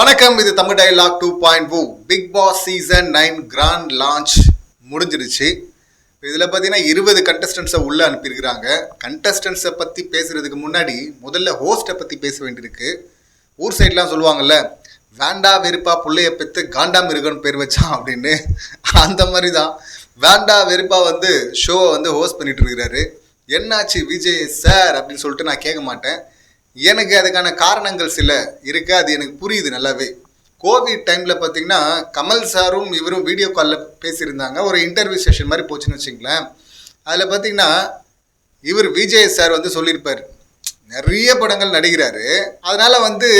வணக்கம் இது Tamil dialogue two point O Bigg Boss season nine grand launch முடிஞ்சிருச்சு. இதில் பார்த்தீங்கன்னா இருபது கண்டஸ்டன்ஸை உள்ளே அனுப்பியிருக்கிறாங்க. கண்டஸ்டன்ஸை பற்றி பேசுகிறதுக்கு முன்னாடி முதல்ல ஹோஸ்ட்டை பற்றி பேச வேண்டியிருக்கு. ஊர் சைட்லாம் சொல்லுவாங்கல்ல வேண்டா வெறுப்பா பிள்ளையை பெற்று காண்டா மிருகன் பேர் வச்சான் அப்படின்னு. அந்த மாதிரி தான் வேண்டா வெறுப்பா வந்து ஷோவை வந்து ஹோஸ்ட் பண்ணிட்டு இருக்கிறாரு. என்னாச்சு விஜய் சார் அப்படின்னு சொல்லிட்டு நான் கேட்க மாட்டேன். எனக்கு அதுக்கான காரணங்கள் சில இருக்கு அது எனக்கு புரியுது நல்லாவே. கோவிட் டைமில் பார்த்தீங்கன்னா கமல் சாரும் இவரும் வீடியோ காலில் பேசியிருந்தாங்க. ஒரு இன்டர்வியூ செஷன் மாதிரி போச்சுன்னு வச்சுங்களேன். அதில் பார்த்தீங்கன்னா இவர் விஜய் சார் வந்து சொல்லியிருப்பார். நிறைய படங்கள் நடிக்கிறாரு. அதனால் வந்து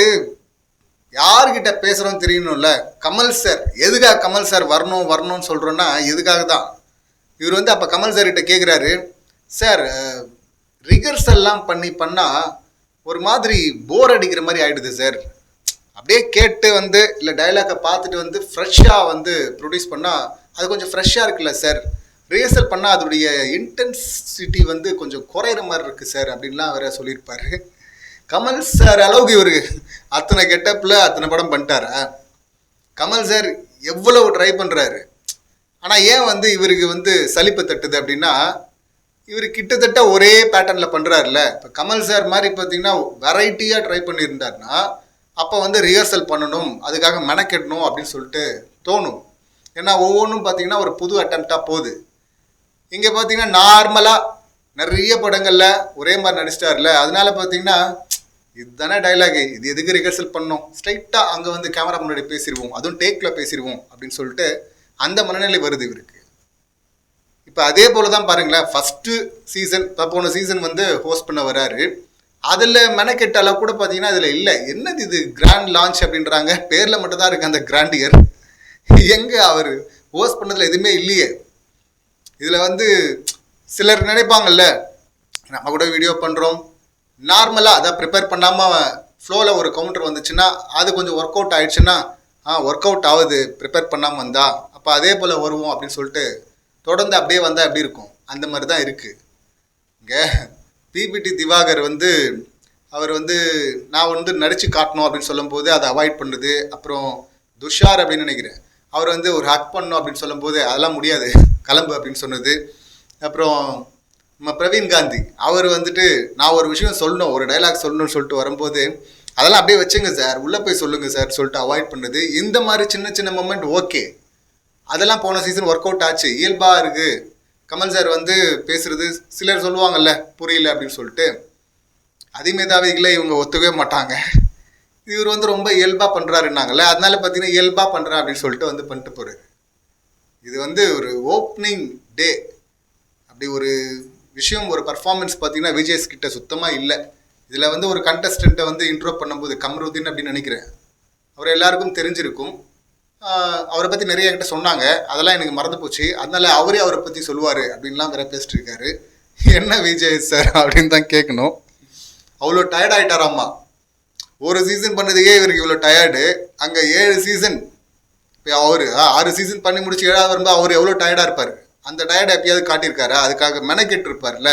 யார்கிட்ட பேசுகிறோம் தெரியணும்ல. கமல் சார் எதுக்காக கமல் சார் வரணும் வரணும்னு சொல்கிறோன்னா எதுக்காக தான். இவர் வந்து அப்போ கமல் சார்கிட்ட கேட்குறாரு சார் ரிகர்சல்லாம் பண்ணி பண்ணால் ஒரு மாதிரி போர் அடிக்கிற மாதிரி ஆயிடுது சார் அப்படியே கேட்டு வந்து இல்லை டைலாக்கை பார்த்துட்டு வந்து ஃப்ரெஷ்ஷாக வந்து ப்ரொடியூஸ் பண்ணால் அது கொஞ்சம் ஃப்ரெஷ்ஷாக இருக்குல்ல சார் ரிஹர்சல் பண்ணால் அதோடைய இன்டென்சிட்டி வந்து கொஞ்சம் குறையிற மாதிரி இருக்குது சார் அப்படின்லாம் வேற சொல்லியிருப்பார். கமல் சார் அளவுக்கு இவர். அத்தனை கெட்டப்பில் அத்தனை படம் பண்ணிட்டாரா? கமல் சார் எவ்வளவு ட்ரை பண்ணுறாரு ஆனால் ஏன் வந்து இவருக்கு வந்து சலிப்பு தட்டுது அப்படின்னா இவர் கிட்டத்தட்ட ஒரே பேட்டர்னில் பண்ணுறாருல இப்போ கமல் சார் மாதிரி பார்த்தீங்கன்னா வெரைட்டியாக ட்ரை பண்ணியிருந்தாருன்னா அப்போ வந்து ரிஹர்சல் பண்ணணும் அதுக்காக மெனக்கெடணும் அப்படின்னு சொல்லிட்டு தோணும். ஏன்னா ஒவ்வொன்றும் பார்த்தீங்கன்னா ஒரு புது அட்டம்ப்டாக போகுது. இங்கே பார்த்தீங்கன்னா நார்மலாக நிறைய படங்களில் ஒரே மாதிரி நடிச்சிட்டார்ல அதனால பார்த்தீங்கன்னா இதுதானே டைலாகு இது எதுக்கு ரிஹர்சல் பண்ணோம் ஸ்ட்ரைட்டாக அங்கே வந்து கேமரா முன்னாடி பேசிடுவோம் அதுவும் டேக்கில் பேசிடுவோம் அப்படின்னு சொல்லிட்டு அந்த மனநிலை வருது இவருக்கு. இப்போ அதே போல தான் பாருங்களேன் ஃபஸ்ட்டு சீசன் இப்போ போன சீசன் வந்து ஹோஸ்ட் பண்ண வராரு. அதில் மெனக்கெட்ட அளவு கூட பார்த்தீங்கன்னா அதில் இல்லை. என்னது இது கிராண்ட் லான்ச் அப்படின்றாங்க. பேரில் மட்டும்தான் இருக்குது அந்த கிராண்ட் இயர் எங்கே அவர்? ஹோஸ்ட் பண்ணதில் எதுவுமே இல்லையே. இதில் வந்து சிலர் நினைப்பாங்கல்ல நம்ம கூட வீடியோ பண்ணுறோம் நார்மலாக அதை ப்ரிப்பேர் பண்ணாமல் ஃப்ளோவில் ஒரு கவுண்டர் வந்துச்சுன்னா அது கொஞ்சம் ஒர்க் அவுட் ஆயிடுச்சுன்னா ஆ ஒர்க் அவுட் ஆகுது. ப்ரிப்பேர் பண்ணாமல் வந்தா. அப்போ அதே போல் வருவோம் அப்படின்னு சொல்லிட்டு தொடர்ந்து அப்படியே வந்தால் எப்படி இருக்கும்? அந்த மாதிரி தான் இருக்குது இங்கே பிபிடி திவாகர் வந்து அவர் வந்து நான் வந்து நடித்து காட்டணும் அப்படின்னு சொல்லும்போது அதை அவாய்ட் பண்ணுறது அப்புறம் துஷார் அப்படின்னு நினைக்கிறேன். அவர் வந்து ஒரு ஹக் பண்ணணும் அப்படின்னு சொல்லும்போது அதெல்லாம் முடியாது. கிளம்பு அப்படின்னு சொன்னது. அப்புறம் நம்ம பிரவீன் காந்தி அவர் வந்துட்டு நான் ஒரு விஷயம் சொல்லணும் ஒரு டைலாக் சொல்லணும்னு சொல்லிட்டு வரும்போது அதெல்லாம் அப்படியே வச்சுங்க சார். உள்ளே போய் சொல்லுங்கள் சார் சொல்லிட்டு அவாய்ட் பண்ணுறது இந்த மாதிரி சின்ன சின்ன மூமெண்ட் ஓகே அதெல்லாம் போன சீசன் ஒர்க் அவுட் ஆச்சு. இயல்பாக இருக்குது கமல் சார் வந்து பேசுறது சிலர் சொல்லுவாங்கல்ல புரியல அப்படின்னு சொல்லிட்டு. அதிமேதாவிகளை இவங்க ஒத்துக்கவே மாட்டாங்க. இவர் வந்து ரொம்ப இயல்பாக பண்ணுறாருன்னாங்கல்ல அதனால பார்த்தீங்கன்னா இயல்பாக பண்ணுறா அப்படின்னு சொல்லிட்டு வந்து பண்ணிட்டு போகிறாரு இது வந்து ஒரு ஓப்பனிங் டே அப்படி ஒரு விஷயம் ஒரு பர்ஃபார்மன்ஸ் பார்த்தீங்கன்னா விஜய்ஸ் கிட்ட சுத்தமாக இல்லை. இதில் வந்து ஒரு கண்டஸ்டண்ட்டை வந்து இன்ட்ரோ பண்ணும்போது கம்ருதீன் அப்படின்னு நினைக்கிறேன். அவர் எல்லாருக்கும் தெரிஞ்சிருக்கும். அவரை பற்றி நிறைய கிட்ட சொன்னாங்க. அதெல்லாம் எனக்கு மறந்து போச்சு. அதனால அவரே அவரை பற்றி சொல்லுவார் அப்படின்லாம் வேற பேசிட்டு இருக்காரு என்ன விஜய் சார் அப்படின்னு தான் கேட்கணும் அவ்வளோ டயர்ட் ஆகிட்டாராம்மா ஒரு சீசன் பண்ணதுக்கே இவருக்கு இவ்வளோ டயர்டு அங்கே ஏழு சீசன் இப்போ அவர் ஆறு சீசன் பண்ணி முடிச்சு ஏழாவது வரும்போது அவர் எவ்வளோ டயர்டாக இருப்பார்? அந்த டயர்டை எப்பயாவது காட்டியிருக்காரு? அதுக்காக மெனக்கெட்டு இருப்பார்ல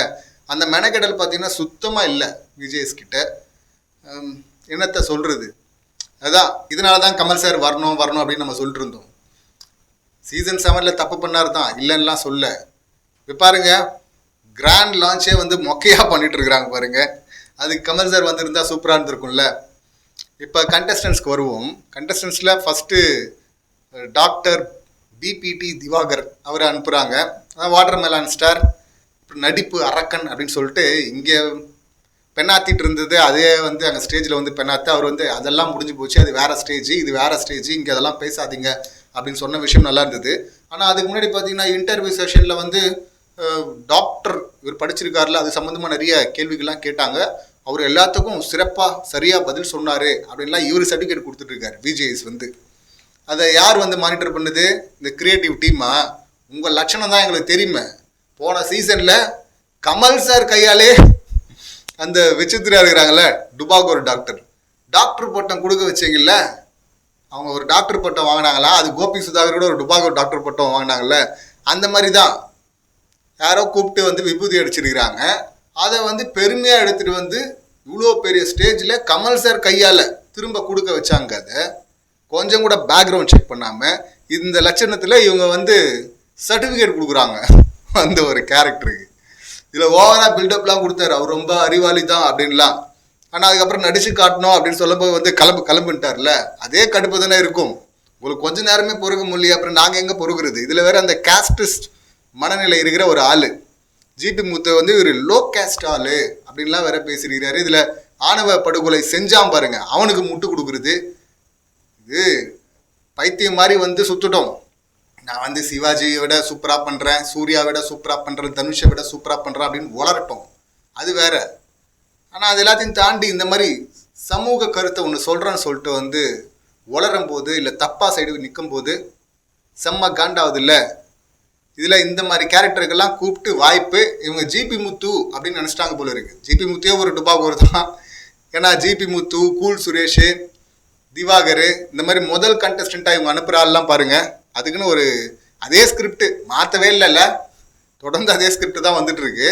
அந்த மெனக்கெடல் பார்த்தீங்கன்னா சுத்தமாக இல்லை விஜய்ஸ் கிட்ட. என்னத்தை சொல்கிறது அதான் இதனால தான் கமல் சார் வரணும் வரணும் அப்படின்னு நம்ம சொல்லிட்டு இருந்தோம் சீசன் செவனில் தப்பு பண்ணார் தான் இல்லைன்னுலாம் சொல்ல. இப்போ பாருங்க கிராண்ட் லான்ச்சே வந்து மொக்கையாக பண்ணிட்டு இருக்கிறாங்க பாருங்க. அதுக்கு கமல் சார் வந்திருந்தா சூப்பராக இருந்திருக்கும்ல. இப்போ கண்டஸ்டன்ஸ்க்கு வருவோம். கண்டஸ்டன்ஸில் ஃபஸ்ட்டு டாக்டர் பிபிடி திவாகர் அவரை அனுப்புகிறாங்க வாட்டர் மெலான் ஸ்டார் நடிப்பு அரக்கன் அப்படின்னு சொல்லிட்டு இங்கே பெண்ணாத்திட்டு இருந்தது அதே வந்து அங்கே ஸ்டேஜில் வந்து பெண்ணாத்து அவர் வந்து அதெல்லாம் முடிஞ்சு போச்சு அது வேற ஸ்டேஜ் இது வேற ஸ்டேஜ் இங்கே அதெல்லாம் பேசாதீங்க அப்படின்னு சொன்ன விஷயம் நல்லா இருந்தது. ஆனால் அதுக்கு முன்னாடி பார்த்தீங்கன்னா இன்டர்வியூ செஷனில் வந்து டாக்டர் இவர் படிச்சிருக்காருல அது சம்மந்தமாக நிறைய கேள்விகள்லாம் கேட்டாங்க. அவர் எல்லாத்துக்கும் சிறப்பாக சரியாக பதில் சொன்னார் அப்படின்லாம் இவர் சர்டிஃபிகேட் கொடுத்துட்ருக்காரு விஜேஎஸ் வந்து. அதை யார் வந்து மானிட்டர் பண்ணுது? இந்த கிரியேட்டிவ் டீமா உங்கள் லட்சணம் தான் எங்களுக்கு தெரியுமே. போன சீசனில் கமல் சார் கையாலே அந்த விசித்திரா இருக்கிறாங்கல்ல டுபாக் ஒரு டாக்டர் டாக்டர் பட்டம் கொடுக்க வச்சிங்கல்ல அவங்க ஒரு டாக்டர் பட்டம் வாங்கினாங்களா? அது கோபி சுதாகரோட ஒரு டுபாக் ஒரு டாக்டர் பட்டம் வாங்கினாங்கல்ல அந்த மாதிரி தான் யாரோ கூப்பிட்டு வந்து விபூதி அடிச்சிருக்கிறாங்க. அதை வந்து பெருமையாக எடுத்துகிட்டு வந்து இவ்வளோ பெரிய ஸ்டேஜில் கமல் சார் கையால் திரும்ப கொடுக்க வச்சாங்க அதை. கொஞ்சம் கூட பேக்ரவுண்ட் செக் பண்ணாமல் இந்த லட்சணத்தில் இவங்க வந்து சர்டிஃபிகேட் கொடுக்குறாங்க. அந்த ஒரு கேரக்டருக்கு இதில் ஓவராக பில்டப்லாம் கொடுத்தாரு. அவர் ரொம்ப அறிவாளி தான் அப்படின்லாம். ஆனால் அதுக்கப்புறம் நடிச்சு காட்டணும் அப்படின்னு சொல்லும்போது வந்து கிளம்பு கிளம்புன்ட்டார்ல அதே கடுப்பு தானே இருக்கும். உங்களுக்கு கொஞ்ச நேரமே பொறுக்க முடியல. அப்புறம் நாங்கள் எங்கே பொறுக்கிறது? இதில் வேற அந்த கேஸ்டிஸ்ட் மனநிலை இருக்கிற ஒரு ஆள். ஜிபி முத்து வந்து ஒரு லோ கேஸ்ட் ஆளு அப்படின்லாம் வேற பேசியிருக்கிறாரு. இதில் ஆணவ படுகொலை செஞ்சான் பாருங்க. அவனுக்கு முட்டு கொடுக்குறது. இது பைத்தியம் மாதிரி வந்து சுத்துட்டோம். நான் வந்து சிவாஜியை விட சூப்பராக பண்ணுறேன் சூர்யா விட சூப்பராக பண்ணுறேன் தனுஷை விட சூப்பராக பண்ணுறேன் அப்படின்னு உளரட்டும் அது வேற. ஆனால் அது எல்லாத்தையும் தாண்டி இந்த மாதிரி சமூக கருத்தை ஒன்று சொல்கிறேன்னு சொல்லிட்டு வந்து உளரும் போது இல்லை தப்பாக சைடு நிற்கும் போது செம்ம காண்டாவது இல்லை. இதில் இந்த மாதிரி கேரக்டருக்கெல்லாம் கூப்பிட்டு வாய்ப்பு இவங்க ஜிபி முத்து அப்படின்னு நினச்சிட்டாங்க போல இருக்கு. ஜிபி முத்துவே ஒரு டுபா தான். ஏன்னா ஜிபி முத்து கூல் சுரேஷ் திவாகர் இந்த மாதிரி முதல் கண்டஸ்டண்ட்டாக இவங்க அனுப்புகிற ஆள்லாம் பாருங்கள் அதுக்குன்னு ஒரு அதே ஸ்கிரிப்ட் மாற்றவே இல்லைல்ல. தொடர்ந்து அதே ஸ்கிரிப்ட் தான் வந்துட்டுருக்கு.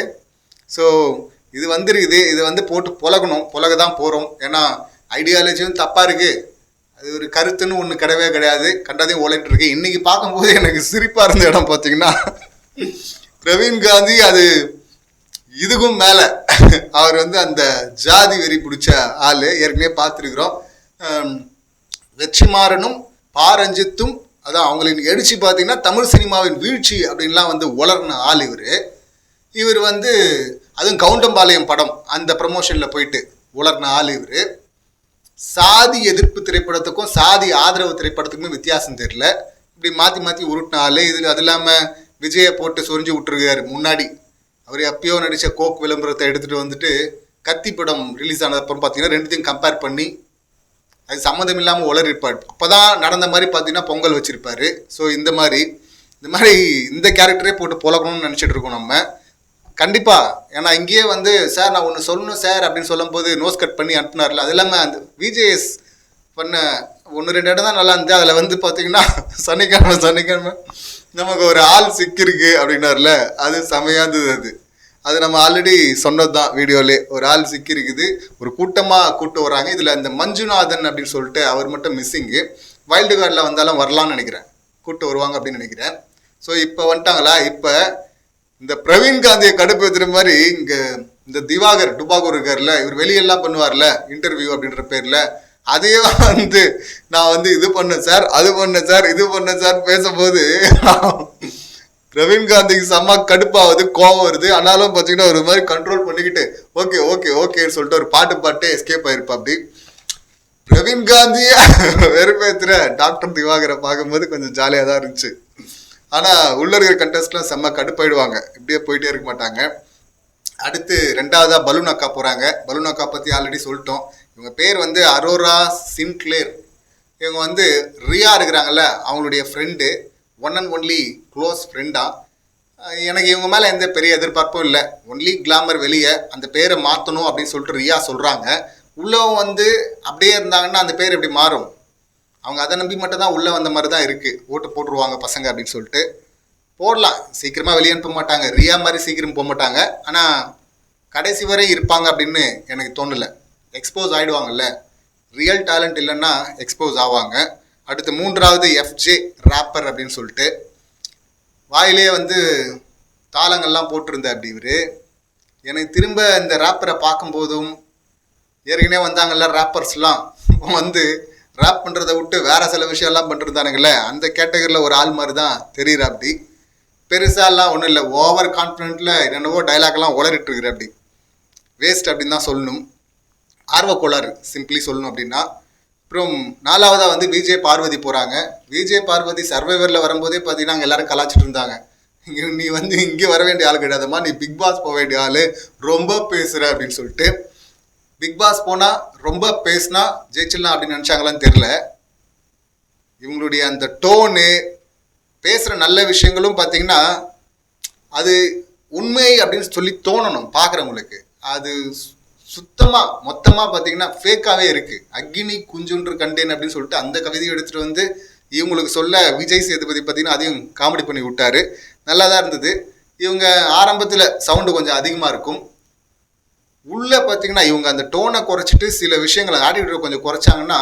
ஸோ இது வந்துருக்குது. இது வந்து போட்டு புலகணும். புலக தான் போகிறோம் ஏன்னா ஐடியாலஜியும் தப்பாக இருக்குது அது ஒரு கருத்துன்னு ஒன்று கிடையவே கிடையாது. கண்டதையும் ஓலைட்டு இன்றைக்கி பார்க்கும்போது எனக்கு சிரிப்பாக இருந்த இடம் பார்த்தீங்கன்னா பிரவீன் காந்தி அது இதுக்கும் மேலே. அவர் வந்து அந்த ஜாதி வெறி பிடிச்ச ஆள். ஏற்கனவே பார்த்துருக்குறோம். வெற்றிமாறனும் பாரஞ்சித்தும் அதான் அவங்களின் எழுச்சி பார்த்தீங்கன்னா தமிழ் சினிமாவின் வீழ்ச்சி அப்படின்லாம் வந்து உலர்ன ஆள் இவர். இவர் வந்து அதுவும் கவுண்டம்பாளையம் படம் அந்த ப்ரமோஷனில் போயிட்டு உலர்ன ஆள் இவர். சாதி எதிர்ப்பு திரைப்படத்துக்கும் சாதி ஆதரவு திரைப்படத்துக்குமே வித்தியாசம் தெரியல. இப்படி மாற்றி மாற்றி உருட்டின ஆள். இதில் அது இல்லாமல் விஜயை போட்டு சொரிஞ்சு விட்டுருக்காரு. முன்னாடி அவர் எப்பயோ நடித்த கோக் விளம்பரத்தை எடுத்துகிட்டு வந்துட்டு கத்தி படம் ரிலீஸ் ஆனது அப்புறம் பார்த்தீங்கன்னா ரெண்டுத்தையும் கம்பேர் பண்ணி அது சம்மந்தம் இல்லாமல் உளறிப்பார் அப்போ தான் நடந்த மாதிரி பார்த்தீங்கன்னா பொங்கல் வச்சுருப்பார். ஸோ இந்த மாதிரி இந்த மாதிரி இந்த கேரக்டரே போட்டு புழக்கணும்னு நினச்சிட்டு இருக்கோம் நம்ம. கண்டிப்பாக ஏன்னா இங்கேயே வந்து சார் நான் ஒன்று சொல்லணும் சார் அப்படின்னு சொல்லும்போது நோஸ் கட் பண்ணி அனுப்புனார்ல அது இல்லாமல் அந்த விஜேஎஸ் பண்ண ஒன்று ரெண்டு இடம் தான் நல்லா இருந்துச்சு அதில் வந்து பார்த்தீங்கன்னா சனிக்கிழமை சனிக்கிழமை நமக்கு ஒரு ஆள் சிக்கிருக்கு அப்படின்னார்ல அது செமையாக இருந்தது அது. அது நம்ம ஆல்ரெடி சொன்னது தான் வீடியோலே. ஒரு ஆள் சிக்கிருக்குது ஒரு கூட்டமாக கூட்டு வராங்க இதில் இந்த மஞ்சுநாதன் அப்படின்னு சொல்லிட்டு அவர் மட்டும் மிஸ்ஸிங்கு வைல்டு கார்டில் வந்தாலும் வரலாம்னு நினைக்கிறேன். கூட்டு வருவாங்க அப்படின்னு நினைக்கிறேன். ஸோ இப்போ வந்துட்டாங்களா? இப்போ இந்த பிரவீன் காந்தியை கடுப்பேற்றுற மாதிரி இங்கே இந்த திவாகர் டுபாகூர் இருக்கார்ல இவர் வெளியெல்லாம் பண்ணுவார்ல இன்டர்வியூ அப்படின்ற பேரில் அதையே வந்து நான் வந்து இது பண்ணேன் சார் அது பண்ணேன் சார் இது பண்ணேன் சார் பேசும்போது பிரவீன் காந்திக்கு செம்ம கடுப்பாகுது கோவம் வருது. ஆனாலும் பார்த்தீங்கன்னா ஒரு மாதிரி கண்ட்ரோல் பண்ணிக்கிட்டு ஓகே ஓகே ஓகேன்னு சொல்லிட்டு ஒரு பாட்டு பாட்டு எஸ்கேப் ஆயிருப்பா அப்படி. பிரவீன் காந்திய வெறுப்பேத்துற டாக்டர் திவாகரை பார்க்கும்போது கொஞ்சம் ஜாலியாக தான் இருந்துச்சு. ஆனால் உள்ள இருக்கிற கண்டஸ்ட்லாம் செம்ம கடுப்பாயிடுவாங்க. இப்படியே போயிட்டே இருக்க மாட்டாங்க. அடுத்து ரெண்டாவதாக பலூன் அக்கா போகிறாங்க பலூன் அக்கா பற்றி ஆல்ரெடி சொல்லிட்டோம். இவங்க பேர் வந்து அரோரா சின்க்ளேர். இவங்க வந்து ரியா இருக்கிறாங்கல்ல அவங்களுடைய friend one and only close ஃப்ரெண்டாக எனக்கு இவங்க மேலே எந்த பெரிய எதிர்பார்ப்பும் இல்லை. ஒன்லி கிளாமர் வெளியே அந்த பேரை மாற்றணும் அப்படின்னு சொல்லிட்டு ரியா சொல்கிறாங்க உள்ளவங்க வந்து அப்படியே இருந்தாங்கன்னா அந்த பேர் எப்படி மாறும்? அவங்க அதை நம்பி மட்டும் தான் உள்ளே வந்த மாதிரி தான் இருக்குது ஓட்டு போட்டுருவாங்க பசங்க அப்படின்னு சொல்லிட்டு. போடலாம். சீக்கிரமாக வெளியே அனுப்ப மாட்டாங்க. ரியா மாதிரி சீக்கிரம் போக மாட்டாங்க. ஆனால் கடைசி வரை இருப்பாங்க அப்படின்னு எனக்கு தோணலை. எக்ஸ்போஸ் ஆகிடுவாங்கல்ல ரியல் டேலண்ட் இல்லைன்னா எக்ஸ்போஸ் ஆவாங்க. அடுத்து மூன்றாவது எஃப்ஜே ராப்பர் அப்படின்னு சொல்லிட்டு வாயிலே வந்து தாளங்கள்லாம் போட்டிருந்த அப்படி இவர். எனக்கு திரும்ப இந்த ராப்பரை பார்க்கும்போதும் ஏற்கனவே வந்தாங்கல்ல ராப்பர்ஸ்லாம் வந்து ரேப் பண்ணுறதை விட்டு வேறு சில விஷயம்லாம் பண்ணிருந்தானுங்களே அந்த கேட்டகரியில் ஒரு ஆள் மாதிரி தான் தெரியுற அப்படி. பெருசாலாம் ஒன்றும் இல்லை ஓவர் கான்ஃபிடென்ட்டில் என்னென்னவோ டைலாக்லாம் உளறிட்டுருக்குற அப்படி. வேஸ்ட் அப்படின்னு தான் சொல்லணும். ஆர்வக்கோளாறு சிம்பிளி சொல்லணும் அப்படின்னா அப்புறம் நாலாவதாக வந்து விஜய் பார்வதி போகிறாங்க விஜய் பார்வதி சர்வைவரில் வரும்போதே பார்த்தீங்கன்னா அங்கே எல்லாரும் கலாச்சிட்டு இருந்தாங்க. இங்கே நீ வந்து இங்கே வர வேண்டிய ஆள் கிடையாதும்மா நீ பிக் பாஸ் போக வேண்டிய ஆள் ரொம்ப பேசுகிற அப்படின்னு சொல்லிட்டு. பிக் பாஸ் போனால் ரொம்ப பேசுனா ஜெயிச்சிடலாம் அப்படின்னு நினச்சாங்களான்னு தெரில இவங்களுடைய அந்த டோனு பேசுகிற நல்ல விஷயங்களும் பார்த்தீங்கன்னா அது உண்மை அப்படின்னு சொல்லி தோணணும் பார்க்குறவங்களுக்கு. அது சுத்தமாக மொத்தமாக பார்த்தீங்கன்னா ஃபேக்காகவே இருக்குது அக்னி குஞ்சுன்று கண்டேன் அப்படின்னு சொல்லிட்டு அந்த கவிதையை எடுத்துகிட்டு வந்து இவங்களுக்கு சொல்ல விஜய் சேதுபதி பார்த்தீங்கன்னா அதையும் காமெடி பண்ணி விட்டாரு. நல்லா தான் இருந்தது. இவங்க ஆரம்பத்தில் சவுண்டு கொஞ்சம் அதிகமாக இருக்கும். உள்ளே பார்த்தீங்கன்னா இவங்க அந்த டோனை குறைச்சிட்டு சில விஷயங்களை ஆடிட்டரை கொஞ்சம் குறைச்சாங்கன்னா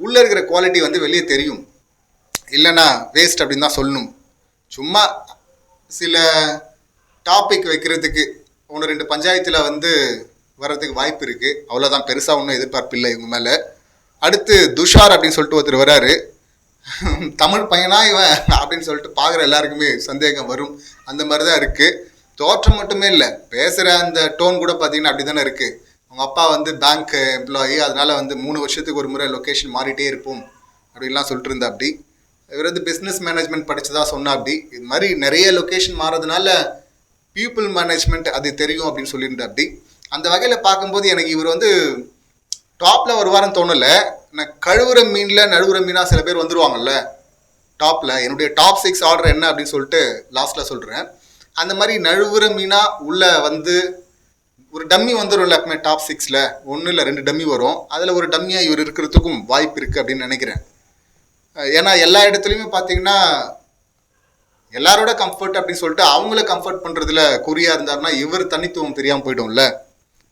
உள்ளே இருக்கிற குவாலிட்டி வந்து வெளியே தெரியும். இல்லைன்னா வேஸ்ட் அப்படின்னு தான் சொல்லணும். சும்மா சில டாபிக் வைக்கிறதுக்கு ஒன்று ரெண்டு பஞ்சாயத்தில் வந்து வர்றதுக்கு வாய்ப்பு இருக்குது அவ்வளோதான் பெருசாக ஒன்றும் எதிர்பார்ப்பு இல்லை இவங்க மேலே. அடுத்து துஷார் அப்படின்னு சொல்லிட்டு ஒருத்தர் வராரு. தமிழ் பையனா இவன் அப்படின்னு சொல்லிட்டு பார்க்குற எல்லாருக்குமே சந்தேகம் வரும். அந்த மாதிரி தான் இருக்குது தோற்றம் மட்டுமே இல்லை. பேசுகிற அந்த டோன் கூட பார்த்தீங்கன்னா அப்படி தானே இருக்குது அவங்க அப்பா வந்து பேங்க் எம்ப்ளாயி அதனால வந்து மூணு வருஷத்துக்கு ஒரு முறை லொக்கேஷன் மாறிட்டே இருப்போம். அப்படின்லாம் சொல்லிட்டு இருந்தா அப்படி. இவர் வந்து பிஸ்னஸ் மேனேஜ்மெண்ட் படித்ததாக சொன்னா அப்படி. இது மாதிரி நிறைய லொக்கேஷன் மாறதுனால பீப்புள் மேனேஜ்மெண்ட் அது தெரியும் அப்படின்னு சொல்லியிருந்தா அப்படி. அந்த வகையில் பார்க்கும்போது எனக்கு இவர் வந்து டாப்பில் வருவாருன்னு தோணலை. நான் கழுவுற மீனில் நழுவுற மீனாக சில பேர் வந்துருவாங்கல்ல. டாப்பில் என்னுடைய டாப் சிக்ஸ் ஆர்டர் என்ன அப்படின்னு சொல்லிட்டு லாஸ்ட்டில் சொல்கிறேன் அந்த மாதிரி நழுவுற மீனாக உள்ள வந்து ஒரு டம்மி வந்துடும்ல எல்லாருக்குமே டாப் சிக்ஸில் ஒன்று இல்லை ரெண்டு டம்மி வரும். அதில் ஒரு டம்மியாக இவர் இருக்கிறதுக்கும் வாய்ப்பு இருக்குது அப்படின்னு நினைக்கிறேன். ஏன்னா எல்லா இடத்துலையுமே பார்த்தீங்கன்னா எல்லாரோட கம்ஃபர்ட் அப்படின்னு சொல்லிட்டு அவங்கள கம்ஃபர்ட் பண்ணுறதுல குறியாக இருந்தாருன்னா இவர் தனித்துவம் தெரியாமல் போயிடும்ல.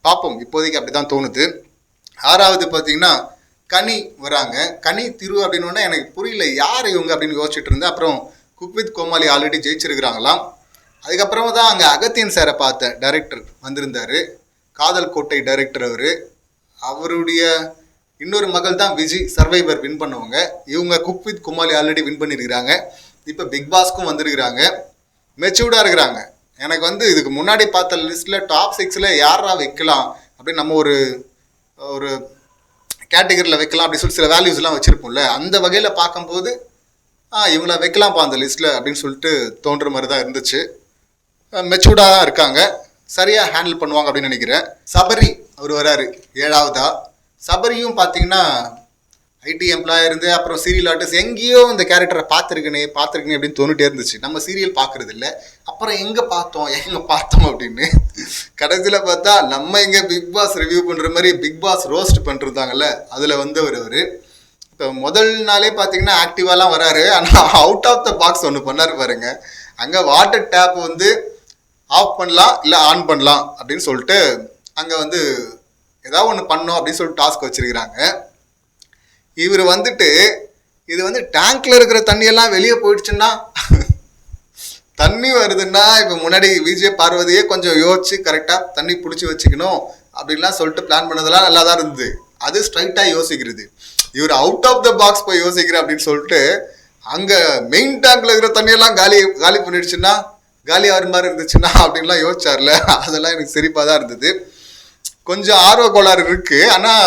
பார்ப்போம் இப்போதைக்கு அப்படி தான் தோணுது. ஆறாவது பார்த்தீங்கன்னா கனி வராங்க. கனி திரு அப்படின்னு எனக்கு புரியல யார் இவங்க அப்படின்னு யோசிச்சுட்டு இருந்தேன். அப்புறம் குக் வித் கோமாளி ஆல்ரெடி ஜெயிச்சிருக்கிறாங்களாம். அதுக்கப்புறமா தான் அங்கே அகத்தியன் சாரை பார்த்தேன் டைரக்டர் வந்திருந்தாரு. காதல் கோட்டை டைரக்டர் அவர். அவருடைய இன்னொரு மகள் தான் விஜய் சர்வைவர் வின் பண்ணவங்க. இவங்க cook with Comali already win பண்ணியிருக்கிறாங்க. இப்போ பிக் பாஸ்க்கும் வந்திருக்கிறாங்க. மெச்சூர்டாக இருக்கிறாங்க. எனக்கு வந்து இதுக்கு முன்னாடி பார்த்த லிஸ்ட்டில் டாப் சிக்ஸில் யாரா வைக்கலாம்? அப்படின்னு நம்ம ஒரு ஒரு கேட்டகரியில் வைக்கலாம் அப்படின்னு சொல்லி சில வேல்யூஸ்லாம் வச்சுருப்போம்ல அந்த வகையில் பார்க்கும்போது ஆ இவங்கள வைக்கலாம்ப்பா அந்த லிஸ்ட்டில் அப்படின்னு சொல்லிட்டு தோன்ற மாதிரி தான் இருந்துச்சு. மெச்சூர்டாக தான் இருக்காங்க. சரியாக ஹேண்டில் பண்ணுவாங்க அப்படின்னு நினைக்கிறேன். சபரி அவர் வராரு ஏழாவதா. சபரியும் பார்த்தீங்கன்னா ஐடி எம்ப்ளாயர் இருந்து அப்புறம் சீரியல் ஆர்டிஸ்ட் எங்கேயோ இந்த கேரக்டரை பார்த்துருக்கனே பார்த்துருக்கனே அப்படின்னு தோணிட்டே இருந்துச்சு. நம்ம சீரியல் பார்க்கறது இல்லை அப்புறம் எங்கே பார்த்தோம்? எங்கே பார்த்தோம் அப்படின்னு. கடைசியில் பார்த்தா நம்ம எங்கே பிக் பாஸ் ரிவ்யூ பண்ணுற மாதிரி பிக் பாஸ் ரோஸ்ட் பண்ணிருந்தாங்கல்ல அதில் வந்தவர் அவர். இப்போ முதல் நாளே பார்த்தீங்கன்னா ஆக்டிவாலாம் வராரு. ஆனால் அவுட் ஆஃப் த பாக்ஸ் ஒன்று பண்ணார் பாருங்க. அங்கே வாட்டர் டேப் வந்து ஆஃப் பண்ணலாம் இல்லை ஆன் பண்ணலாம் அப்படின்னு சொல்லிட்டு அங்கே வந்து ஏதாவது ஒன்று பண்ணோம் அப்படின்னு சொல்லிட்டு டாஸ்க் வச்சிருக்கிறாங்க. இவர் வந்துட்டு இது வந்து டேங்க்ல இருக்கிற தண்ணியெல்லாம் வெளியே போயிடுச்சுன்னா தண்ணி வருதுன்னா இப்போ முன்னாடி விஜய் பார்வதியே கொஞ்சம் யோசிச்சு கரெக்டாக தண்ணி பிடிச்சி வச்சுக்கணும் அப்படின்லாம் சொல்லிட்டு பிளான் பண்ணதெல்லாம் நல்லா தான் இருந்தது. அது ஸ்ட்ரைட்டாக யோசிக்கிறது. இவர் அவுட் ஆஃப் த பாக்ஸ் போய் யோசிக்கிற அப்படின்னு சொல்லிட்டு அங்கே மெயின் டேங்க்ல இருக்கிற தண்ணியெல்லாம் காலி காலி பண்ணிடுச்சுன்னா காலி ஆறு மாதிரி இருந்துச்சுன்னா அப்படின்லாம் யோசிச்சார்ல. அதெல்லாம் எனக்கு சிரிப்பாக தான் இருந்தது. கொஞ்சம் ஆர்வ கோளாறு இருக்குது ஆனால்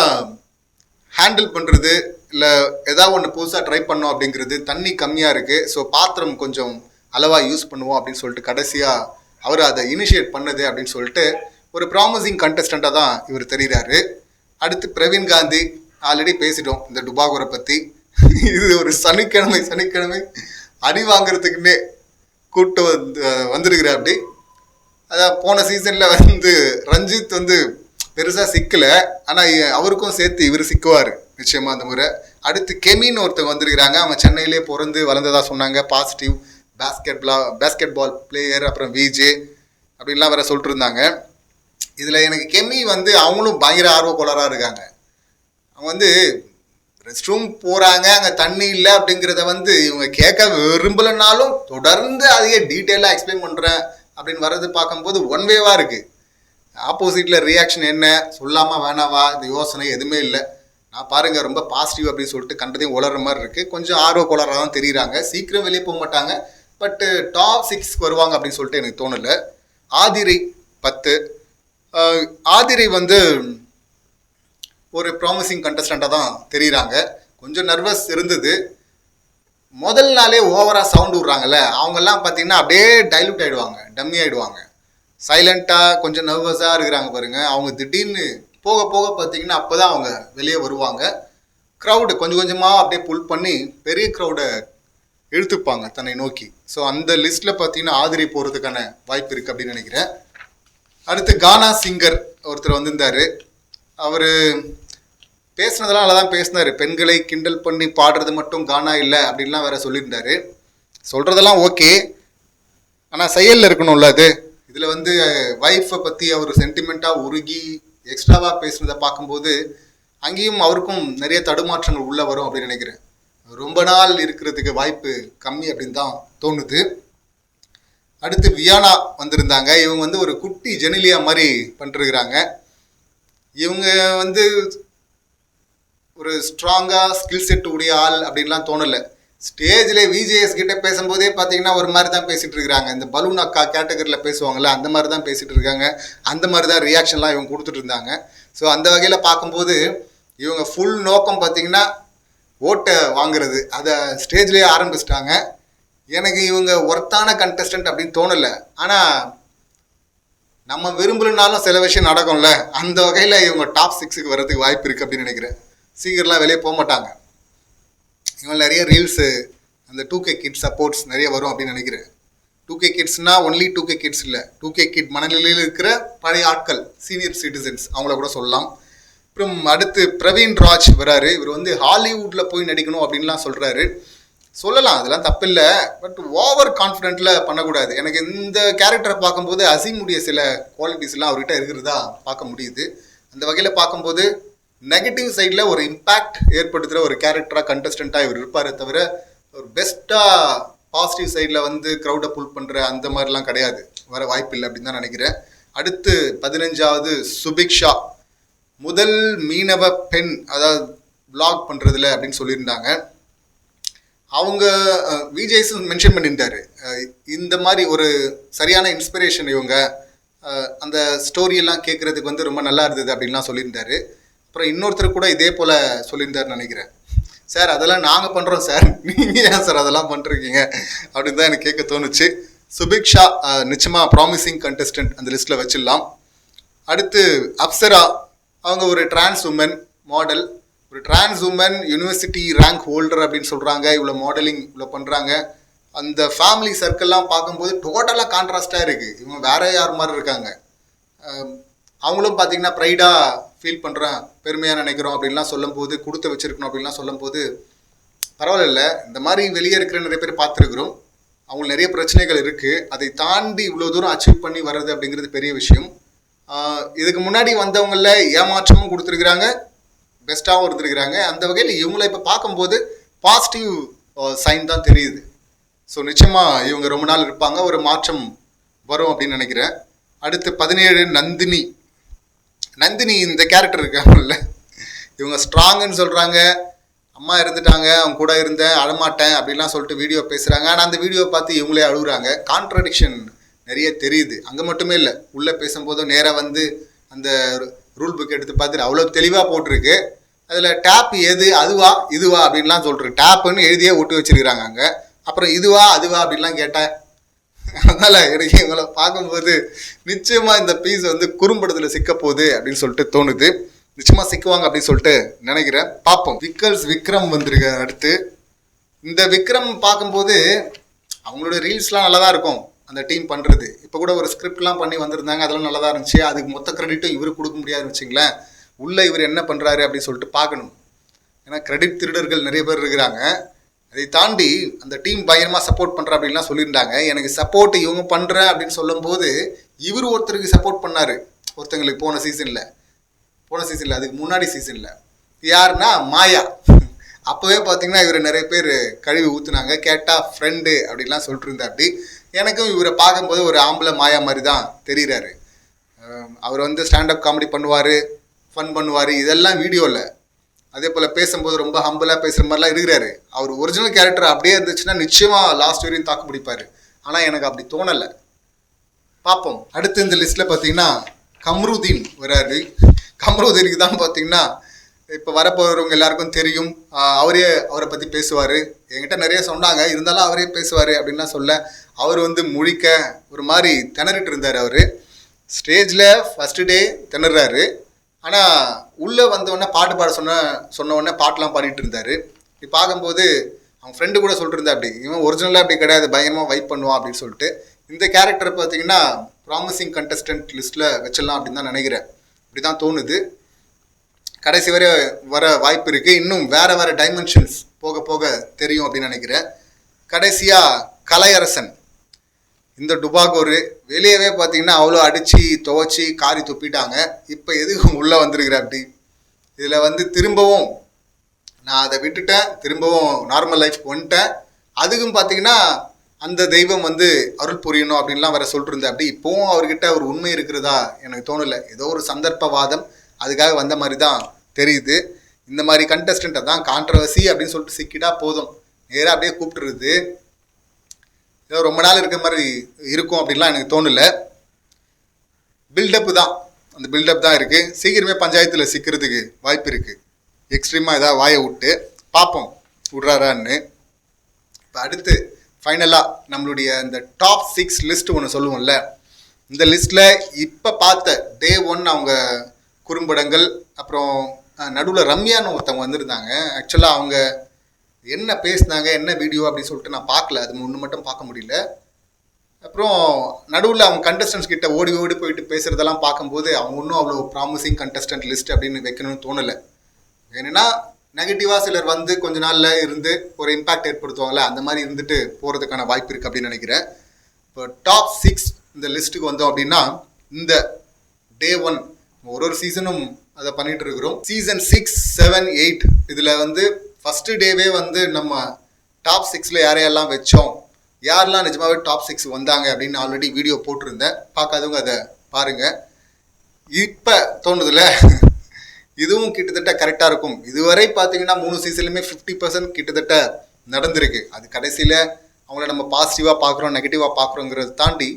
ஹேண்டில் பண்ணுறது இல்லை ஏதாவது ஒன்று புதுசாக ட்ரை பண்ணோம் அப்படிங்கிறது தண்ணி கம்மியாக இருக்குது ஸோ பாத்திரம் கொஞ்சம் அளவாக யூஸ் பண்ணுவோம் அப்படின்னு சொல்லிட்டு கடைசியாக அவர் அதை இனிஷியேட் பண்ணுது அப்படின்னு சொல்லிட்டு ஒரு ப்ராமிசிங் கண்டஸ்டண்ட்டாக தான் இவர் தெரிகிறாரு அடுத்து பிரவீன் காந்தி ஆல்ரெடி பேசிட்டோம் இந்த டுபாகூரை பற்றி இது ஒரு சனிக்கிழமை சனிக்கிழமை அடி வாங்குறதுக்குன்னே கூட்டு வந்து வந்திருக்கிற அப்படி. அதான் போன சீசனில் வந்து ரஞ்சித் வந்து பெருசாக சிக்கலை. ஆனால் அவருக்கும் சேர்த்து இவர் சிக்குவார். நிச்சயமாக அந்த முறை. அடுத்து கெமின்னு ஒருத்தவங்க வந்திருக்கிறாங்க. அவங்க சென்னையிலே பிறந்து வளர்ந்ததா சொன்னாங்க. பாசிட்டிவ் பேஸ்கெட் பிளா பேஸ்கெட் பால் பிளேயர் அப்புறம் விஜே அப்படின்லாம் வேற சொல்லிட்டு இருந்தாங்க இதில் எனக்கு கெமி வந்து அவங்களும் பயங்கர ஆர்வக்கோளராக இருக்காங்க. அவங்க வந்து ரெஸ்ட் ரூம் போகிறாங்க அங்கே தண்ணி இல்லை அப்படிங்கிறத வந்து இவங்க கேட்க விரும்பலைனாலும் தொடர்ந்து அதையே டீட்டெயிலாக எக்ஸ்பிளைன் பண்ணுறேன் அப்படின்னு வர்றது பார்க்கும்போது ஒன் வேவாக இருக்குது ஆப்போசிட்டில் ரியாக்ஷன் என்ன? சொல்லாமா வேணாவா இந்த யோசனை எதுவுமே இல்லை. நான் பாருங்க ரொம்ப பாசிட்டிவ் அப்படின்னு சொல்லிட்டு கண்டதையும் உளர்ற மாதிரி இருக்குது கொஞ்சம் ஆர்வ கோளாறாக தான் தெரியுறாங்க. சீக்கிரம் வெளியே போக மாட்டாங்க. பட்டு டாப் சிக்ஸ்க்கு வருவாங்க அப்படின்னு சொல்லிட்டு எனக்கு தோணலை. ஆதிரை பத்து. ஆதிரை வந்து ஒரு ப்ராமிசிங் கண்டஸ்டண்ட்டாக தான் தெரியுறாங்க. கொஞ்சம் நர்வஸ் இருந்தது. முதல் நாளே ஓவராக சவுண்ட் விட்றாங்கல்ல அவங்கெல்லாம் பார்த்தீங்கன்னா அப்படியே டைலூட் ஆகிடுவாங்க டம்மி ஆகிடுவாங்க சைலண்ட்டாக கொஞ்சம் நர்வஸாக இருக்கிறாங்க பாருங்கள் அவங்க திடீர்னு போக போக பார்த்தீங்கன்னா அப்போ தான் அவங்க வெளியே வருவாங்க. க்ரௌடு கொஞ்சம் கொஞ்சமாக அப்படியே புல் பண்ணி பெரிய க்ரௌடை இழுத்துப்பாங்க தன்னை நோக்கி. ஸோ அந்த லிஸ்ட்டில் பார்த்தீங்கன்னா ஆதிரி போகிறதுக்கான வாய்ப்பு இருக்குது அப்படின்னு நினைக்கிறேன். அடுத்து கானா சிங்கர் ஒருத்தர் வந்திருந்தார். அவர் பேசுனதெல்லாம் நல்லா தான் பேசினார். பெண்களை கிண்டல் பண்ணி பாடுறது மட்டும் கானா இல்லை அப்படின்லாம் வேற சொல்லியிருந்தார். சொல்கிறதெல்லாம் ஓகே. ஆனால் செயலில் இருக்கணும்ல அது. இதில் வந்து ஒய்ஃபை பற்றி அவர் சென்டிமெண்ட்டாக உருகி எக்ஸ்ட்ராவாக பேசுனதை பார்க்கும்போது அங்கேயும் அவருக்கும் நிறைய தடுமாற்றங்கள் உள்ளே வரும் அப்படின்னு நினைக்கிறேன். ரொம்ப நாள் இருக்கிறதுக்கு வாய்ப்பு கம்மி அப்படின்னு தான் தோணுது. அடுத்து வியானா வந்திருந்தாங்க. இவங்க வந்து ஒரு குட்டி ஜெனிலியா மாதிரி பண்ணிருக்கிறாங்க. இவங்க வந்து ஒரு ஸ்ட்ராங்காக ஸ்கில் செட் உடைய ஆள் அப்படின்லாம் தோணலை. ஸ்டேஜில் விஜேஎஸ் கிட்ட பேசும்போதே பார்த்தீங்கன்னா ஒரு மாதிரி தான் பேசிகிட்டு இருக்காங்க இந்த பலூன் அக்கா கேட்டகரியில் பேசுவாங்கள்ல அந்த மாதிரி தான் பேசிகிட்டு இருக்காங்க அந்த மாதிரி தான் ரியாக்ஷன்லாம் இவங்க கொடுத்துட்டு இருந்தாங்க ஸோ அந்த வகையில் பார்க்கும்போது இவங்க ஃபுல் நோக்கம் பார்த்தீங்கன்னா ஓட்டை வாங்குறது. அதை ஸ்டேஜ்லேயே ஆரம்பிச்சிட்டாங்க. எனக்கு இவங்க ஒர்த்தான கண்டஸ்டன்ட் அப்படின்னு தோணலை. ஆனால் நம்ம விரும்பலனாலும் சில விஷயம் நடக்கும்ல. அந்த வகையில் இவங்க டாப் சிக்ஸுக்கு வர்றதுக்கு வாய்ப்பு இருக்குது அப்படின்னு நினைக்கிறேன். சீக்கிரம்லாம் வெளியே போக மாட்டாங்க. இவங்க நிறைய ரீல்ஸு அந்த டூ கே கிட் சப்போர்ட்ஸ் நிறைய வரும் அப்படின்னு நினைக்கிறேன். டூ கே கிட்ஸ்னால் ஒன்லி டூ கே கிட்ஸ் இல்லை. டூ கே கிட் மனநிலையில் இருக்கிற பழைய ஆட்கள் சீனியர் சிட்டிசன்ஸ் அவங்கள கூட சொல்லலாம். அப்புறம் அடுத்து பிரவீன் ராஜ் வராரு. இவர் வந்து ஹாலிவுட்டில் போய் நடிக்கணும் அப்படின்லாம் சொல்கிறாரு சொல்லலாம் அதெல்லாம் தப்பில்லை. பட் ஓவர் கான்ஃபிடென்ட்டில் பண்ணக்கூடாது. எனக்கு இந்த கேரக்டரை பார்க்கும்போது அசீமுடைய சில குவாலிட்டிஸ்லாம் அவர்கிட்ட இருக்கிறதா பார்க்க முடியுது. அந்த வகையில் பார்க்கும்போது நெகட்டிவ் சைடில் ஒரு இம்பேக்ட் ஏற்படுத்துகிற ஒரு கேரக்டராக கண்டஸ்டண்ட்டாக இவர் இருப்பாரே தவிர ஒரு பெஸ்ட்டாக பாசிட்டிவ் சைடில் வந்து க்ரௌடை புல் பண்ணுற அந்த மாதிரிலாம் கிடையாது. வர வாய்ப்பு இல்லை அப்படின்னு தான் நினைக்கிறேன். அடுத்து பதினஞ்சாவது சுபிக்ஷா முதல் மீனவ பெண் அதாவது பிளாக் பண்ணுறதுல அப்படின்னு சொல்லியிருந்தாங்க. அவங்க விஜய்ஸ் மென்ஷன் பண்ணியிருந்தாரு. இந்த மாதிரி ஒரு சரியான இன்ஸ்பிரேஷன் இவங்க அந்த ஸ்டோரியெல்லாம் கேட்குறதுக்கு வந்து ரொம்ப நல்லா இருந்தது அப்படின்லாம் சொல்லியிருந்தாரு. அப்புறம் இன்னொருத்தர் கூட இதே போல் சொல்லியிருந்தார் நினைக்கிறேன். சார் அதெல்லாம் நாங்கள் பண்ணுறோம் சார். நீங்கள் ஏன் சார் அதெல்லாம் பண்ணுறீங்க அப்படின்னு தான் எனக்கு கேட்க தோணுச்சு. சுபிக்ஷா நிச்சயமாக நிச்சயமா ப்ராமிசிங் கண்டஸ்டன்ட் அந்த லிஸ்ட்டில் வச்சிடலாம். அடுத்து அப்சரா அவங்க ஒரு டிரான்ஸ் உமன் மாடல் ஒரு trans woman university rank holder அப்படின்னு சொல்கிறாங்க இவ்வளோ மாடலிங் இவ்வளோ பண்ணுறாங்க அந்த ஃபேமிலி சர்க்கிள்லாம் பார்க்கும்போது டோட்டலாக கான்ட்ராஸ்டாக இருக்குது இவங்க வேற யார் மாதிரி இருக்காங்க. அவங்களும் பார்த்தீங்கன்னா ப்ரைடாக ஃபீல் பண்ணுறேன் பெருமையாக நினைக்கிறோம் அப்படின்லாம் சொல்லும்போது கொடுத்து வச்சுருக்கணும் அப்படின்லாம் சொல்லும்போது பரவாயில்ல இந்த மாதிரி வெளியே இருக்கிற நிறைய பேர் பார்த்துருக்குறோம். அவங்களுக்கு நிறைய பிரச்சனைகள் இருக்குது அதை தாண்டி இவ்வளோ தூரம் அச்சீவ் பண்ணி வர்றது அப்படிங்கிறது பெரிய விஷயம். இதுக்கு முன்னாடி வந்தவங்களில் ஏமாற்றமும் கொடுத்துருக்குறாங்க பெஸ்ட்டாகவும் இருந்திருக்கிறாங்க. அந்த வகையில் இவங்களை இப்போ பார்க்கும்போது பாசிட்டிவ் சைன் தான் தெரியுது. ஸோ நிச்சயமாக இவங்க ரொம்ப நாள் இருப்பாங்க. ஒரு மாற்றம் வரும் அப்படின்னு நினைக்கிறேன். அடுத்து பதினேழு நந்தினி. நந்தினி இந்த கேரக்டர் இருக்காங்கல்ல இவங்க ஸ்ட்ராங்குன்னு சொல்கிறாங்க அம்மா இருந்துட்டாங்க அவங்க கூட இருந்தேன் அழமாட்டேன் அப்படிலாம் சொல்லிட்டு வீடியோ பேசுகிறாங்க ஆனால் அந்த வீடியோ பார்த்து இவங்களே அழுகுறாங்க. கான்ட்ரடிக்ஷன் நிறைய தெரியுது. அங்கே மட்டுமே இல்லை உள்ளே பேசும்போதும் நேராக வந்து அந்த ரூல் புக் எடுத்து பார்த்துட்டு அவ்வளோ தெளிவாக போட்டிருக்கு. அதில் டேப் எது அதுவா இதுவா அப்படின்லாம் சொல்கிறேன் டேப்புன்னு எழுதியே ஒட்டி வச்சிருக்கிறாங்க அங்கே. அப்புறம் இதுவா அதுவா அப்படின்லாம் கேட்டேன் அதனால் எனக்கு இவங்களை பார்க்கும்போது நிச்சயமாக இந்த பீஸ் வந்து குறும்படத்தில் சிக்க போகுது அப்படின்னு சொல்லிட்டு தோணுது. நிச்சயமாக சிக்குவாங்க அப்படின்னு சொல்லிட்டு நினைக்கிறேன். பார்ப்போம். விக்கல்ஸ் விக்ரம் வந்திருக்க அடுத்து. இந்த விக்ரம் பார்க்கும்போது அவங்களோட ரீல்ஸ்லாம் நல்லா தான் இருக்கும். அந்த டீம் பண்ணுறது இப்போ கூட ஒரு ஸ்கிரிப்ட்லாம் பண்ணி வந்திருந்தாங்க. அதெல்லாம் நல்லா தான் இருந்துச்சு. அதுக்கு மொத்த கிரெடிட்டும் இவர் கொடுக்க முடியாதுன்னு வச்சுங்களேன் உள்ளே இவர் என்ன பண்ணுறாரு அப்படின்னு சொல்லிட்டு பார்க்கணும். ஏன்னா கிரெடிட் திருடர்கள் நிறைய பேர் இருக்கிறாங்க. அதை தாண்டி அந்த டீம் பயங்கரமாக சப்போர்ட் பண்ணுற அப்படின்லாம் சொல்லியிருந்தாங்க. எனக்கு சப்போர்ட் இவங்க பண்ணுற அப்படின்னு சொல்லும்போது இவர் ஒருத்தருக்கு சப்போர்ட் பண்ணார். ஒருத்தங்களுக்கு போன சீசனில் போன சீசனில் அதுக்கு முன்னாடி சீசனில் யாருன்னா மாயா. அப்போவே பார்த்தீங்கன்னா இவரை நிறைய பேர் கழுவி ஊற்றுனாங்க கேட்டால் ஃப்ரெண்டு அப்படின்லாம் சொல்லிட்டு இருந்தா அப்படி எனக்கும் இவரை பார்க்கும்போது ஒரு ஆம்பளை மாயா மாதிரி தான் தெரிகிறாரு அவர் வந்து ஸ்டாண்டப் காமெடி பண்ணுவார் ஃபன் பண்ணுவார். இதெல்லாம் வீடியோவில் அதே போல் பேசும்போது ரொம்ப ஹம்பிளாக பேசுகிற மாதிரிலாம் இருக்கிறாரு. அவர் ஒரிஜினல் கேரக்டர் அப்படியே இருந்துச்சுன்னா நிச்சயமாக லாஸ்ட் வரையும் தாக்கு பிடிப்பார். ஆனால் எனக்கு அப்படி தோணலை. பார்ப்போம் அடுத்து இந்த லிஸ்ட்டில் பார்த்தீங்கன்னா கம்ருதீன் வராரு. கம்ருதீனுக்கு தான் பார்த்தீங்கன்னா இப்போ வரப்போகிறவங்க எல்லாருக்கும் தெரியும். அவரே அவரை பற்றி பேசுவார். என்கிட்ட நிறைய சொன்னாங்க. இருந்தாலும் அவரே பேசுவார் அப்படின்லாம் சொல்ல. அவர் வந்து முழிக்க ஒரு மாதிரி திணறிட்டு இருந்தார் அவர். ஸ்டேஜில் ஃபஸ்ட்டு டே திணறாரு. ஆனால் உள்ளே வந்தவொடனே பாட்டு பாட சொன்ன சொன்ன உடனே பாட்டெலாம் பாடிட்டு இருந்தார். இப்படி பார்க்கும்போது அவங்க ஃப்ரெண்டு கூட சொல்லிட்டு அப்படி இவன் ஒரிஜினலாக அப்படி கிடையாது பயங்கரமாக வைப் பண்ணுவான் அப்படின்னு சொல்லிட்டு இந்த கேரக்டர் பார்த்தீங்கன்னா ப்ராமிசிங் கண்டஸ்டன்ட் லிஸ்ட்டில் வச்சிடலாம் அப்படின்னு தான் நினைக்கிறேன். இப்படி தான் தோணுது. கடைசி வரை வர வாய்ப்பு இருக்குது இன்னும் வேறு வேறு டைமென்ஷன்ஸ் போக போக தெரியும் அப்படின்னு நினைக்கிறேன். கடைசியாக கலையரசன். இந்த டுபாகோரு வெளியவே பார்த்தீங்கன்னா அவ்வளோ அடித்து துவைச்சி காரி துப்பிட்டாங்க. இப்போ எதுக்கு உள்ளே வந்திருக்கிற அப்படி இதில் வந்து திரும்பவும் நான் அதை விட்டுட்டேன். திரும்பவும் நார்மல் லைஃப் வந்துட்டேன். அதுக்கும் பார்த்தீங்கன்னா அந்த தெய்வம் வந்து அருள் புரியணும் அப்படின்லாம் வேற சொல்லிட்டு அப்படி இப்போவும் அவர்கிட்ட ஒரு உண்மை இருக்கிறதா எனக்கு தோணலை. ஏதோ ஒரு சந்தர்ப்பவாதம் அதுக்காக வந்த மாதிரி தான் தெரியுது. இந்த மாதிரி கண்டஸ்டண்ட்டை தான் கான்ட்ரவர்சி அப்படின்னு சொல்லிட்டு சிக்கிட்டா போதும். நேராக அப்படியே கூப்பிட்டுருது. ஏதோ ரொம்ப நாள் இருக்கிற மாதிரி இருக்கும் அப்படின்லாம் எனக்கு தோணலை. பில்டப்பு தான். அந்த பில்டப் தான் இருக்குது சீக்கிரமே பஞ்சாயத்தில் சிக்கிறதுக்கு வாய்ப்பு இருக்குது எக்ஸ்ட்ரீமாக எதாவது வாயை விட்டு பார்ப்போம். விட்றாரான்னு. இப்போ அடுத்து ஃபைனலாக நம்மளுடைய இந்த டாப் சிக்ஸ் லிஸ்ட் ஒன்று சொல்லுவோம்ல. இந்த லிஸ்ட்டில் இப்போ பார்த்த டே ஒன் அவங்க குறும்படங்கள் அப்புறம் நடுவில் ரம்யான்னு ஒருத்தவங்க வந்திருந்தாங்க. ஆக்சுவலாக அவங்க என்ன பேசினாங்க என்ன வீடியோ அப்படின்னு சொல்லிட்டு நான் பார்க்கல. அது ஒன்று மட்டும் பார்க்க முடியல. அப்புறம் நடுவில் அவங்க கண்டஸ்டன்ஸ் கிட்ட ஓடி ஓடி போயிட்டு பேசுகிறதெல்லாம் பார்க்கும்போது அவங்க ஒன்றும் அவ்வளோ ப்ராமிசிங் கண்டஸ்டன்ட் லிஸ்ட் அப்படின்னு வைக்கணும்னு தோணலை. ஏன்னா நெகட்டிவாக சிலர் வந்து கொஞ்ச நாளில் இருந்து ஒரு இம்பாக்ட் ஏற்படுத்துவாங்கல்ல அந்த மாதிரி இருந்துட்டு போகிறதுக்கான வாய்ப்பு இருக்குது அப்படின்னு நினைக்கிறேன். இப்போ டாப் சிக்ஸ் இந்த லிஸ்ட்டுக்கு வந்தோம் அப்படின்னா இந்த டே ஒன் ஒரு ஒரு சீசனும் அதை பண்ணிகிட்டு இருக்கிறோம். சீசன் சிக்ஸ் செவன் எயிட் இதில் வந்து ஃபஸ்ட்டு டேவே வந்து நம்ம டாப் சிக்ஸில் யாரையெல்லாம் வச்சோம்? யாரெல்லாம் நிஜமாகவே டாப் சிக்ஸ் வந்தாங்க அப்படின்னு ஆல்ரெடி வீடியோ போட்டிருந்தேன். பார்க்காதவங்க அதை பாருங்கள் இப்போ தோணுதுல இதுவும் கிட்டத்தட்ட கரெக்டாக இருக்கும். இதுவரை பார்த்தீங்கன்னா மூணு சீசன்லையுமே ஃபிஃப்டி பர்சன்ட் கிட்டத்தட்ட நடந்திருக்கு. அது கடைசியில் அவங்கள நம்ம பாசிட்டிவாக பார்க்குறோம் நெகட்டிவாக பார்க்குறோங்கிறத தாண்டி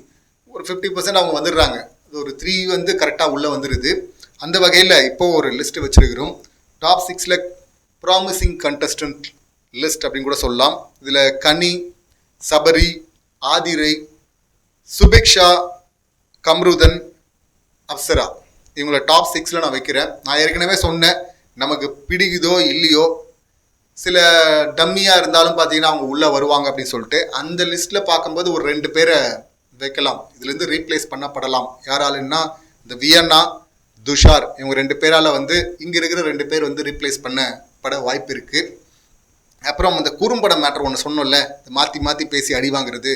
ஒரு ஃபிஃப்டி பர்சன்ட் அவங்க வந்துடுறாங்க. அது ஒரு த்ரீ வந்து கரெக்டாக உள்ளே வந்துடுது அந்த வகையில் இப்போ ஒரு லிஸ்ட்டு வச்சிருக்கிறோம். டாப் சிக்ஸில் ப்ராமிசிங் கண்டஸ்டன்ட் லிஸ்ட் அப்படின்னு கூட சொல்லலாம். இதில் கனி சபரி ஆதிரை சுபிக்ஷா கம்ருதன் அப்சரா. இவங்கள டாப் சிக்ஸில் நான் வைக்கிறேன். நான் ஏற்கனவே சொன்னேன் நமக்கு பிடிக்குதோ இல்லையோ சில டம்மியாக இருந்தாலும் பார்த்தீங்கன்னா அவங்க உள்ளே வருவாங்க அப்படின்னு சொல்லிட்டு அந்த லிஸ்ட்டில் பார்க்கும்போது ஒரு ரெண்டு பேரை வைக்கலாம். இதுலேருந்து ரீப்ளேஸ் பண்ணப்படலாம். யாராலுன்னா இந்த வியன்னா துஷார். இவங்க ரெண்டு பேரால் வந்து இங்கே இருக்கிற ரெண்டு பேர் வந்து ரீப்ளேஸ் பட வாய்ப்பு இருக்குது அப்புறம் அந்த குறும்படம் மேட்ரு ஒன்று சொன்னோம்ல இந்த மாற்றி மாற்றி பேசி அடி வாங்குறது.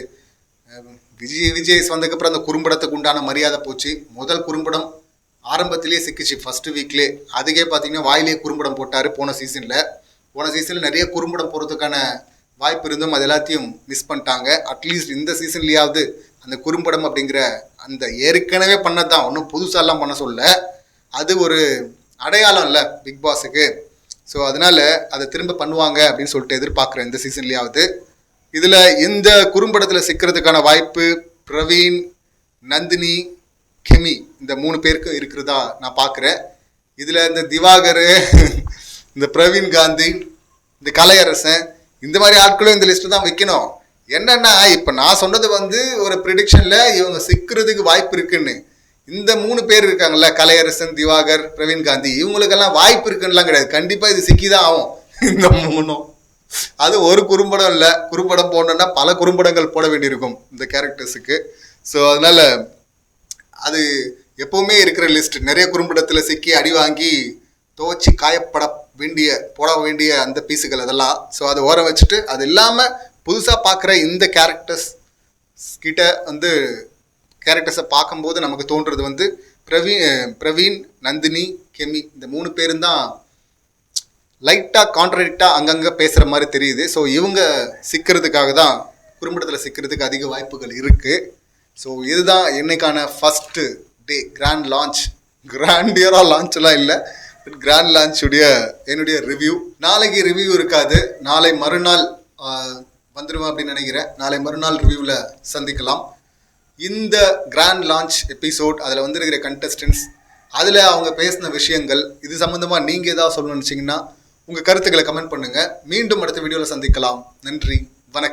விஜய் விஜய் விஜய்ஸ் வந்ததுக்கப்புறம் அந்த குறும்படத்துக்கு உண்டான மரியாதை போச்சு. முதல் குறும்படம் ஆரம்பத்திலே சிக்கிச்சு ஃபஸ்ட்டு வீக்லே அதுக்கே பார்த்தீங்கன்னா வாயிலே குறும்படம் போட்டார் போன சீசனில் போன சீசனில் நிறைய குறும்படம் போகிறதுக்கான வாய்ப்பு இருந்தும் அது எல்லாத்தையும் மிஸ் பண்ணிட்டாங்க. அட்லீஸ்ட் இந்த சீசன்லேயாவது அந்த குறும்படம் அப்படிங்கிற அந்த ஏற்கனவே பண்ணது தான் ஒன்றும் புதுசாலாம் பண்ண சொல்ல அது ஒரு அடையாளம் இல்லை பிக் பாஸுக்கு ஸோ அதனால அதை திரும்ப பண்ணுவாங்க அப்படின்னு சொல்லிட்டு எதிர்பார்க்குறேன் இந்த சீசன்லேயாவது. இதில் இந்த குறும்படத்தில் சிக்கிறதுக்கான வாய்ப்பு பிரவீன் நந்தினி கெமி இந்த மூணு பேருக்கு இருக்கிறதா நான் பார்க்குறேன். இதில் இந்த திவாகர் இந்த பிரவீன் காந்தி இந்த கலையரசன் இந்த மாதிரி ஆட்களும் இந்த லிஸ்ட்டு தான் வைக்கணும். என்னென்னா இப்போ நான் சொன்னது வந்து ஒரு ப்ரிடிக்ஷனில் இவங்க சிக்கிறதுக்கு வாய்ப்பு இருக்குன்னு. இந்த மூணு பேர் இருக்காங்கல்ல கலையரசன் திவாகர் பிரவீன் காந்தி இவங்களுக்கெல்லாம் வாய்ப்பு இருக்குன்னுலாம் கிடையாது. கண்டிப்பாக இது சிக்கி தான் ஆகும். இந்த மூணும். அது ஒரு குறும்படம் இல்லை. குறும்படம் போடணும்னா பல குறும்படங்கள் போட வேண்டியிருக்கும் இந்த கேரக்டர்ஸுக்கு. ஸோ அதனால அது எப்பவுமே இருக்கிற லிஸ்ட். நிறைய குறும்படத்தில் சிக்கி அடி வாங்கி துவச்சி காயப்பட வேண்டிய போட வேண்டிய அந்த பீஸுகள் அதெல்லாம். ஸோ அதை ஓரம் வச்சுட்டு அது இல்லாமல் புதுசாக பார்க்குற இந்த கேரக்டர்ஸ் கிட்ட வந்து கேரக்டர்ஸை பார்க்கும்போது நமக்கு தோன்றது வந்து பிரவீன் பிரவீன் நந்தினி கெமி இந்த மூணு பேரும் தான் லைட்டாக கான்ட்ரடிக்டாக அங்கங்கே பேசுகிற மாதிரி தெரியுது. ஸோ இவங்க சிக்கிறதுக்காக தான் குறும்படத்தில் சிக்கிறதுக்கு அதிக வாய்ப்புகள் இருக்குது ஸோ இதுதான் என்னைக்கான ஃபஸ்ட்டு டே கிராண்ட் லான்ச் கிராண்டியராக லான்ச்லாம் இல்லை. பட் கிராண்ட் லான்ச்சுடைய என்னுடைய ரிவ்யூ நாளைக்கு ரிவ்யூ இருக்காது. நாளை மறுநாள் வந்துடுவேன் அப்படின்னு நினைக்கிறேன். நாளை மறுநாள் ரிவ்யூவில் சந்திக்கலாம். இந்த கிராண்ட் லான்ச் எபிசோட் அதில் வந்திருக்கிற கண்டஸ்டன்ஸ் அதில் அவங்க பேசின விஷயங்கள் இது சம்மந்தமாக நீங்கள் ஏதாவது சொல்லணும்னு நினச்சிங்கன்னா உங்கள் கருத்துக்களை கமெண்ட் பண்ணுங்கள் மீண்டும் அடுத்த வீடியோவில் சந்திக்கலாம். நன்றி. வணக்கம்.